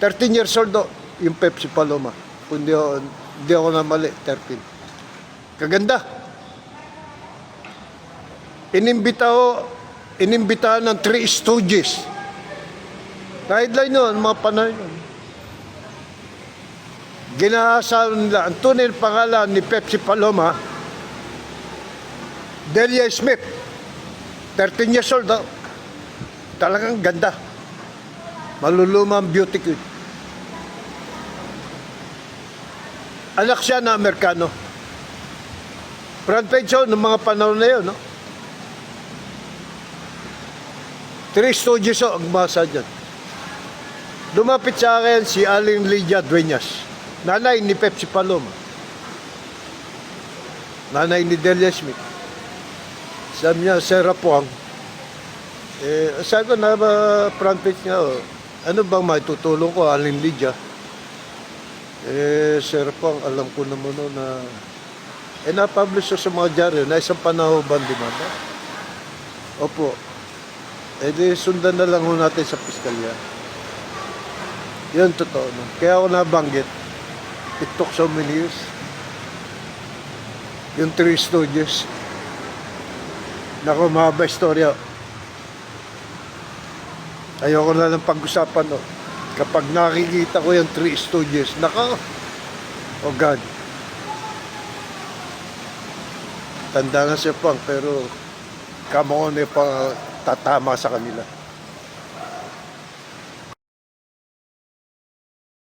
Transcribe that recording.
13 years old do, yung Pepsi Paloma. Kung di ako, na mali, 13. Kaganda. Inimbita ko, inimbitahan ng Three Stooges. Guideline yun, mga panahon yun. Ginahasa nila, ang tunay na pangalan ni Pepsi Paloma, Delia Smith. 13 years old daw. Talagang ganda. Maluluma ang beauty queen. Anak siya na Amerikano. Front page show ng mga panahon na yun, no? Three Stooges oh, ang basa dyan. Lumapit sa akin si Aling Lydia Dueñas, nanay ni Pepsi Paloma. Nanay ni Delia Smith. Sabi niya, Sir Rapuang, eh, sabi ko na ba, front page nga, oh, ano bang maitutulong ko, Aling Lydia? Eh, Sir Rapuang, alam ko naman no, na, eh, na-publish sa mga dyaryo na isang panahon ba demanda? Opo. Eh, di sundan na lang ho natin sa piskalya. Yun, totoo. No? Kaya ako nabanggit, it took so many years. Yung three stooges. Naku, mahaba istorya. Ayoko na lang pag-usapan, no? Kapag nakikita ko yung three stooges, naka, oh God. Tanda na siya pang, pero kamo ko na pa tatama sa kanila.